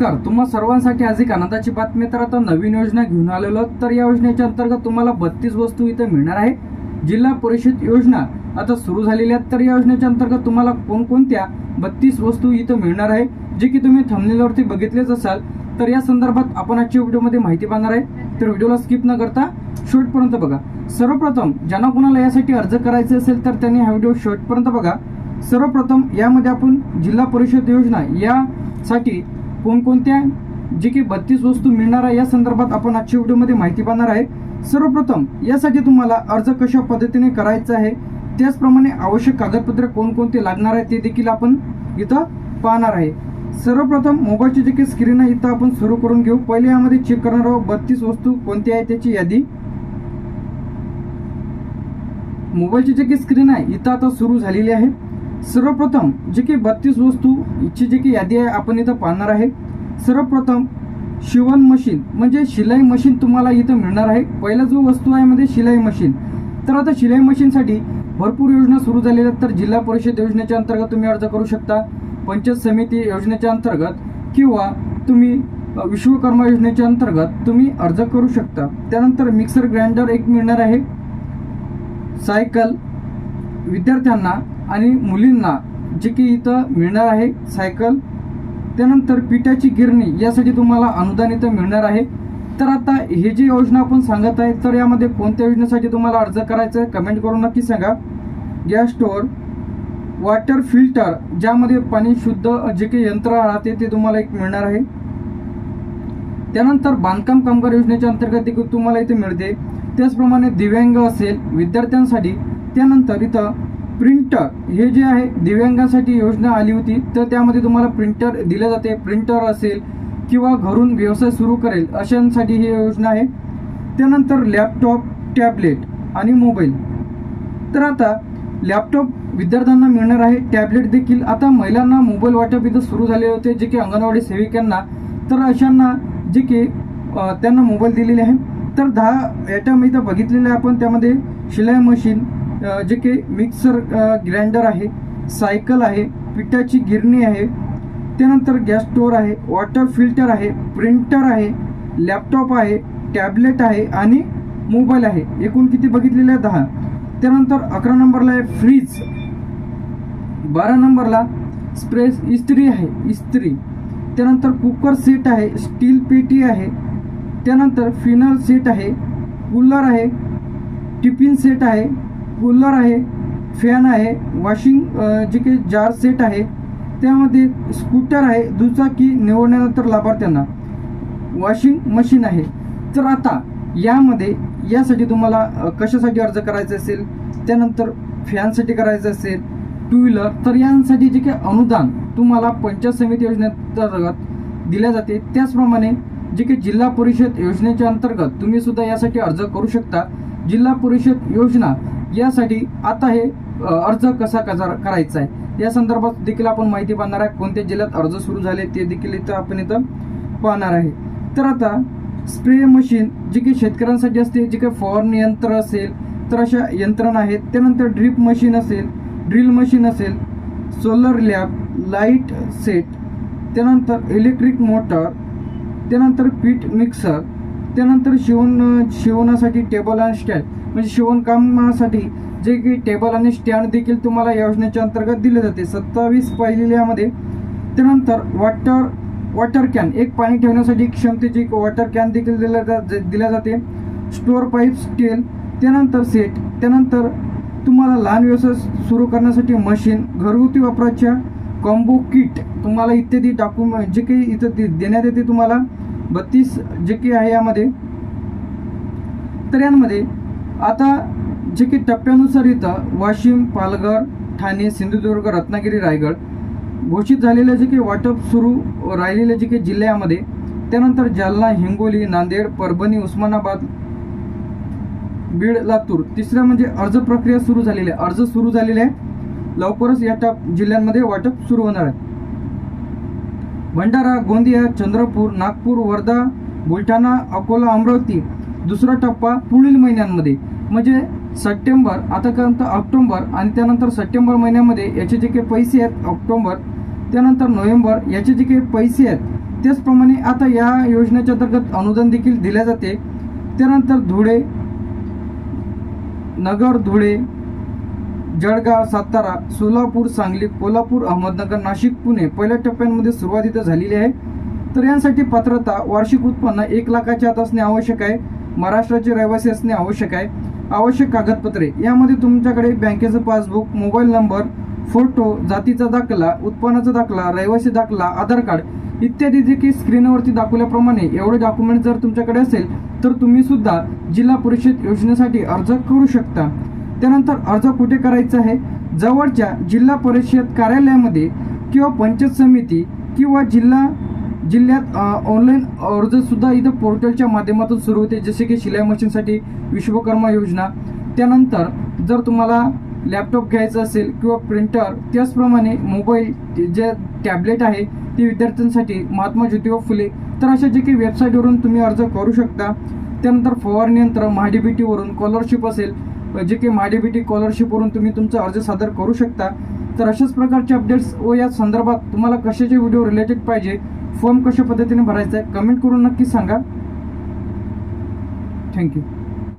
नमस्कार तुम्हा सर्वांसाठी आज एक आनंदाची बातमी तर आता नवीन योजना घेऊन आलेलो तर या योजनेच्या अंतर्गत तुम्हाला बत्तीस वस्तू इथं मिळणार आहे. जिल्हा परिषद योजना आता सुरू झालेल्या आहेत तर या योजनेच्या अंतर्गत तुम्हाला कोणकोणत्या बत्तीस वस्तू इथं मिळणार आहे जे की तुम्ही थंबनेलवरती बघितलेच असाल तर या संदर्भात आपण आजच्या व्हिडिओमध्ये माहिती पाहणार आहे. तर व्हिडिओला स्किप न करता शेवटपर्यंत बघा. सर्वप्रथम ज्यांना कुणाला यासाठी अर्ज करायचे असेल तर त्यांनी हा व्हिडिओ शेवटपर्यंत बघा. सर्वप्रथम यामध्ये आपण जिल्हा परिषद योजना यासाठी कोणकोणत्या जे की बत्तीस वस्तू मिळणार आहे या संदर्भात आपण आजच्या व्हिडिओमध्ये माहिती पाहणार आहे. सर्वप्रथम यासाठी तुम्हाला अर्ज कशा पद्धतीने करायचा आहे त्याचप्रमाणे आवश्यक कागदपत्रे कोणकोणते लागणार आहे ते देखील आपण इथं पाहणार आहे. सर्वप्रथम मोबाईलची जे काही स्क्रीन आहे इथं आपण सुरू करून घेऊ. पहिले यामध्ये चेक करणार आहोत बत्तीस वस्तू कोणती आहे त्याची यादी. मोबाईलची जे काही स्क्रीन आहे इथं आता सुरू झालेली आहे. सर्वप्रथम जे काही बत्तीस वस्तू ची जे काही यादी आहे आपण इथं पाहणार आहे. सर्वप्रथम शिवण मशीन म्हणजे शिलाई मशीन तुम्हाला इथं मिळणार आहे. पहिला जो वस्तू आहे म्हणजे शिलाई मशीन. तर आता शिलाई मशीनसाठी भरपूर योजना सुरू झालेल्या आहेत. तर जिल्हा परिषद योजनेच्या अंतर्गत तुम्ही अर्ज करू शकता. पंचायत समिती योजनेच्या अंतर्गत किंवा तुम्ही विश्वकर्मा योजनेच्या अंतर्गत तुम्ही अर्ज करू शकता. त्यानंतर मिक्सर ग्राइंडर एक मिळणार आहे. सायकल विद्यार्थ्यांना आणि मुलींना जे की इथं मिळणार आहे सायकल त्यानंतर पिठाची गिरणी यासाठी तुम्हाला अनुदान इथं मिळणार आहे. तर आता हे जी योजना आपण सांगत आहे तर यामध्ये कोणत्या योजनेसाठी तुम्हाला अर्ज करायचा आहे कमेंट करून नक्की सांगा. गॅस स्टोअर वॉटर फिल्टर ज्यामध्ये पाणी शुद्ध जे काही यंत्र राहते ते तुम्हाला एक मिळणार आहे. त्यानंतर बांधकाम कामगार योजनेच्या अंतर्गत तुम्हाला इथे मिळते. त्याचप्रमाणे दिव्यांग असेल विद्यार्थ्यांसाठी त्यानंतर इथं प्रिंटर हे जे आहे दिव्यांगांसाठी योजना आली होती तर त्यामध्ये तुम्हाला प्रिंटर दिले जाते प्रिंटर असेल किंवा घरून व्यवसाय सुरू करेल अशांसाठी ही योजना आहे. त्यानंतर लॅपटॉप टॅबलेट आणि मोबाईल. तर आता लॅपटॉप विद्यार्थ्यांना मिळणार आहे टॅबलेट देखील. आता महिलांना मोबाईल वाटप इथं सुरू झाले होते जे की अंगणवाडी सेविकांना. तर अशांना जे की त्यांना मोबाईल दिलेले आहे. तर दहा आयटम इथं बघितलेले आहे आपण त्यामध्ये शिलाई मशीन जे काही मिक्सर ग्राइंडर आहे सायकल आहे पिठाची गिरणी आहे त्यानंतर गॅस स्टोअर आहे वॉटर फिल्टर आहे प्रिंटर आहे लॅपटॉप आहे टॅबलेट आहे आणि मोबाईल आहे. एकूण किती बघितलेले आहे दहा. त्यानंतर अकरा नंबरला आहे फ्रीज बारा नंबरला स्प्रेस इस्त्री आहे इस्त्री. त्यानंतर कुकर सेट आहे स्टील पेटी आहे. त्यानंतर फिनल सेट आहे कूलर आहे टिफिन सेट आहे. कूलर आहे फॅन आहे वॉशिंग जे काही जार सेट आहे त्यामध्ये स्कूटर आहे दुचाकी निवडल्यानंतर लाभार्थ्यांना. वॉशिंग मशीन आहे. तर आता यामध्ये यासाठी तुम्हाला कशासाठी अर्ज करायचा असेल? त्यानंतर फॅनसाठी करायचं असेल टू व्हीलर तर यांसाठी जे काही अनुदान तुम्हाला पंचायत समिती योजनेअंतर्गत दिल्या जाते त्याचप्रमाणे जे काही जिल्हा परिषद योजनेच्या अंतर्गत तुम्ही सुद्धा यासाठी अर्ज करू शकता. जिल्हा परिषद योजना यासाठी आता हे अर्ज कसा कसा करायचा आहे? या संदर्भात देखील आपण माहिती पाहणार आहे. कोणत्या जिल्ह्यात अर्ज सुरू झाले ते देखील इथं आपण इथं पाहणार आहे. तर आता स्प्रे मशीन जे काही शेतकऱ्यांसाठी असते जे काही फवारणी यंत्र असेल तर अशा यंत्रणा आहेत. त्यानंतर ड्रीप मशीन असेल ड्रिल मशीन असेल सोलर लॅब लाइट सेट त्यानंतर इलेक्ट्रिक मोटर त्यानंतर पीठ मिक्सर त्यानंतर शिवण शिवणासाठी टेबल आणि स्टँड म्हणजे शिवणकामासाठी जे काही टेबल आणि स्टँड देखील तुम्हाला योजनेच्या अंतर्गत दिले जाते. सत्तावीस पहिलेल्यामध्ये त्यानंतर वॉटर वॉटर कॅन एक पाणी ठेवण्यासाठी क्षमतेची एक वॉटर कॅन देखील दिल्या जा दिल्या जाते. स्टोअर पाईप स्टील त्यानंतर सेट त्यानंतर तुम्हाला लहान व्यवसाय सुरू करण्यासाठी मशीन घरगुती वापराच्या कॉम्बो किट तुम्हाला इत्यादी डॉक्युमेंट जे काही इथं दे- देण्यात येते तुम्हाला बत्तीस जे के आहे यामध्ये. तर यांमध्ये आता जे काही टप्प्यानुसार इथं वाशिम पालघर ठाणे सिंधुदुर्ग रत्नागिरी रायगड घोषित झालेले जे काही वाटप सुरू राहिलेले जे काही जिल्ह्यामध्ये त्यानंतर जालना हिंगोली नांदेड परभणी उस्मानाबाद बीड लातूर तिसरं म्हणजे अर्ज प्रक्रिया सुरू झालेली आहे. अर्ज सुरू झालेले आहे. लवकरच या टप जिल्ह्यांमध्ये वाटप सुरू होणार आहे. भंडारा गोंदिया चंद्रपूर नागपूर वर्धा बुलढाणा अकोला अमरावती दुसरा टप्पा पुढील महिन्यांमध्ये. म्हणजे सप्टेंबर आतापर्यंत ऑक्टोंबर ऑक्टोबर आणि त्यानंतर सप्टेंबर महिन्यामध्ये याचे जे काही पैसे आहेत ऑक्टोंबर त्यानंतर नोव्हेंबर याचे जे काही पैसे आहेत त्याचप्रमाणे आता या योजनेच्या अंतर्गत अनुदान देखील दिले जाते. त्यानंतर धुळे नगर धुळे जळगाव सातारा सोलापूर सांगली कोल्हापूर अहमदनगर नाशिक पुणे पहिल्या टप्प्यांमध्ये सुरुवात इथं झालेली आहे. तर यांसाठी पात्रता वार्षिक उत्पन्न एक लाखाच्या आत असणे आवश्यक आहे. महाराष्ट्राचे रहिवासी असणे आवश्यक आहे. आवश्यक कागदपत्रे. यामध्ये तुमच्याकडे बँकेचं पासबुक मोबाईल नंबर फोटो जातीचा दाखला उत्पन्नाचा दाखला रहिवासी दाखला आधार कार्ड इत्यादी जे की स्क्रीनवरती दाखवल्याप्रमाणे एवढे डॉक्युमेंट जर तुमच्याकडे असेल तर तुम्ही सुद्धा जिल्हा परिषद योजनेसाठी अर्ज करू शकता. त्यानंतर अर्ज कुठे करायचा आहे? जवळच्या जिल्हा परिषद कार्यालयामध्ये किंवा पंचायत समिती किंवा जिल्हा जिल्ह्यात ऑनलाईन अर्जसुद्धा इथं पोर्टलच्या माध्यमातून सुरू होते. जसे की शिलाई मशीनसाठी विश्वकर्मा योजना. त्यानंतर जर तुम्हाला लॅपटॉप घ्यायचा असेल किंवा प्रिंटर त्याचप्रमाणे मोबाईल जे टॅबलेट आहे ते विद्यार्थ्यांसाठी महात्मा ज्योतिबा फुले. तर अशा जे काही वेबसाईटवरून तुम्ही अर्ज करू शकता. त्यानंतर फवारणी यंत्र महाडीबीटीवरून स्कॉलरशिप असेल. जे काही महाडीबीटी स्कॉलरशिपवरून तुम्ही तुमचा अर्ज सादर करू शकता. तर अशाच प्रकारचे अपडेट्स व या संदर्भात तुम्हाला कशाचे व्हिडिओ रिलेटेड पाहिजे फॉर्म कशा पद्धतीने भरायचा आहे कमेंट करून नक्की सांगा. थँक्यू